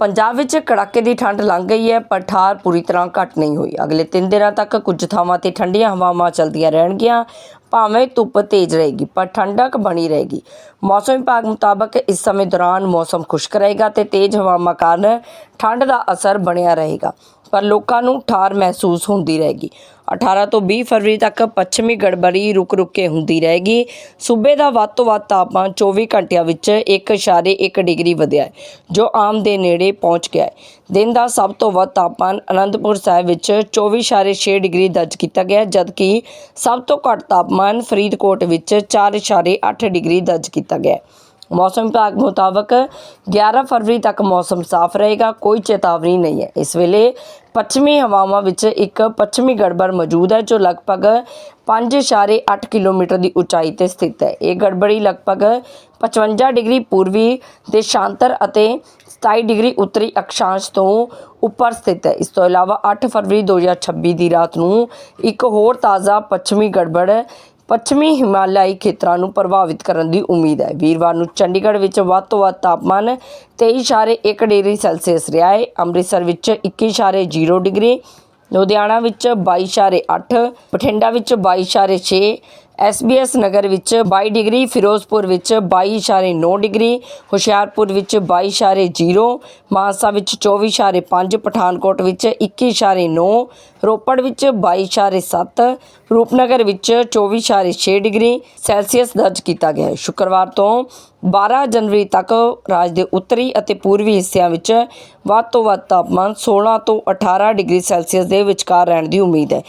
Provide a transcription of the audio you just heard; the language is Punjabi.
ਪੰਜਾਬ ਵਿੱਚ ਕੜਾਕੇ ਦੀ ਠੰਡ ਲੰਘ ਗਈ ਹੈ, ਪਰ ਠਾਰ ਪੂਰੀ ਤਰ੍ਹਾਂ ਘਟ ਨਹੀਂ ਹੋਈ। ਅਗਲੇ 3 ਦਿਨਾਂ ਤੱਕ ਕੁਝ ਥਾਵਾਂ ਤੇ ਠੰਡੀਆਂ ਹਵਾਵਾਂ ਚੱਲਦੀਆਂ ਰਹਿਣਗੀਆਂ, ਭਾਵੇਂ ਧੁੱਪ ਤੇਜ਼ ਰਹੇਗੀ, ਪਰ ਠੰਡਕ ਬਣੀ ਰਹੇਗੀ। ਮੌਸਮ ਵਿਭਾਗ ਮੁਤਾਬਕ ਇਸ ਸਮੇਂ ਦੌਰਾਨ ਮੌਸਮ ਖੁਸ਼ਕ ਰਹੇਗਾ ਤੇ ਤੇਜ਼ ਹਵਾਵਾਂ ਕਾਰਨ ਠੰਡ ਦਾ ਅਸਰ ਬਣਿਆ ਰਹੇਗਾ, ਪਰ ਲੋਕਾਂ ਨੂੰ ਠਾਰ ਮਹਿਸੂਸ ਹੁੰਦੀ ਰਹੇਗੀ। 18 ਤੋਂ 20 ਫਰਵਰੀ ਤੱਕ ਪੱਛਮੀ ਗੜਬੜੀ ਰੁਕ ਰੁਕ ਕੇ ਹੁੰਦੀ ਰਹੇਗੀ। ਸੂਬੇ ਦਾ ਵੱਧ ਤੋਂ ਵੱਧ ਤਾਪਮਾਨ 24 ਘੰਟਿਆਂ ਵਿੱਚ 1.1 ਡਿਗਰੀ ਵਧਿਆ ਹੈ, ਜੋ ਆਮ ਦੇ ਨੇੜੇ ਪਹੁੰਚ ਗਿਆ ਹੈ। ਦਿਨ ਦਾ ਸਭ ਤੋਂ ਵੱਧ ਤਾਪਮਾਨ ਅਨੰਦਪੁਰ ਸਾਹਿਬ ਵਿੱਚ 24.6 ਡਿਗਰੀ ਦਰਜ ਕੀਤਾ ਗਿਆ ਜਦਕਿ ਸਭ ਤੋਂ ਘੱਟ ਤਾਪਮਾਨ ਫਰੀਦਕੋਟ ਵਿੱਚ 4.8 ਡਿਗਰੀ ਦਰਜ ਕੀਤਾ ਗਿਆ ਮੌਸਮ ਵਿਭਾਗ ਮੁਤਾਬਕ 11 ਫਰਵਰੀ ਤੱਕ ਮੌਸਮ ਸਾਫ਼ ਰਹੇਗਾ, ਕੋਈ ਚੇਤਾਵਨੀ ਨਹੀਂ ਹੈ। ਇਸ ਵੇਲੇ ਪੱਛਮੀ ਹਵਾਵਾਂ ਵਿੱਚ ਇੱਕ ਪੱਛਮੀ ਗੜਬੜ ਮੌਜੂਦ ਹੈ, ਜੋ ਲਗਭਗ 5.8 ਕਿਲੋਮੀਟਰ ਦੀ ਉਚਾਈ ਤੇ ਸਥਿਤ ਹੈ। ਇਹ ਗੜਬੜੀ ਲਗਭਗ 55 ਡਿਗਰੀ ਪੂਰਬੀ ਦੇਸ਼ਾਂਤਰ ਅਤੇ 27 ਡਿਗਰੀ ਉੱਤਰੀ ਅਕਸ਼ਾਂਸ਼ ਤੋਂ ਉੱਪਰ ਸਥਿਤ ਹੈ। ਇਸ ਤੋਂ ਇਲਾਵਾ 8 ਫਰਵਰੀ 2026 ਦੀ ਰਾਤ ਨੂੰ ਇੱਕ ਹੋਰ ਤਾਜ਼ਾ ਪੱਛਮੀ ਗੜਬੜ ਪੱਛਮੀ ਹਿਮਾਲਿਆਈ ਖੇਤਰਾਂ ਨੂੰ ਪ੍ਰਭਾਵਿਤ ਕਰਨ ਦੀ ਉਮੀਦ ਹੈ। ਵੀਰਵਾਰ ਨੂੰ ਚੰਡੀਗੜ੍ਹ ਵਿੱਚ ਵੱਧ ਤੋਂ ਵੱਧ ਤਾਪਮਾਨ 23.1 ਡਿਗਰੀ ਸੈਲਸੀਅਸ ਰਿਹਾ ਹੈ। ਅੰਮ੍ਰਿਤਸਰ ਵਿੱਚ 21.0 ਡਿਗਰੀ, ਲੁਧਿਆਣਾ ਵਿੱਚ 22.8 ਬਠਿੰਡਾ ਵਿੱਚ 22.6 ਐਸਬੀਐਸ ਨਗਰ ਵਿੱਚ 22 ਡਿਗਰੀ, ਫਿਰੋਜ਼ਪੁਰ ਵਿੱਚ 22.9 ਡਿਗਰੀ, ਹੁਸ਼ਿਆਰਪੁਰ ਵਿੱਚ 22.0 ਮਾਨਸਾ ਵਿੱਚ 24.5 ਪਠਾਨਕੋਟ ਵਿੱਚ 21.9 ਰੋਪੜ ਵਿੱਚ 22.7 ਰੂਪਨਗਰ ਵਿੱਚ 24.6 ਡਿਗਰੀ ਸੈਲਸੀਅਸ ਦਰਜ ਕੀਤਾ ਗਿਆ ਹੈ। ਸ਼ੁੱਕਰਵਾਰ ਤੋਂ 12 ਜਨਵਰੀ ਤੱਕ ਰਾਜ ਦੇ ਉੱਤਰੀ ਅਤੇ ਪੂਰਬੀ ਹਿੱਸਿਆਂ ਵਿੱਚ ਵੱਧ ਤੋਂ ਵੱਧ ਤਾਪਮਾਨ 16 ਤੋਂ 18 ਡਿਗਰੀ ਸੈਲਸੀਅਸ ਦੇ ਵਿਚਕਾਰ ਰਹਿਣ ਦੀ ਉਮੀਦ ਹੈ।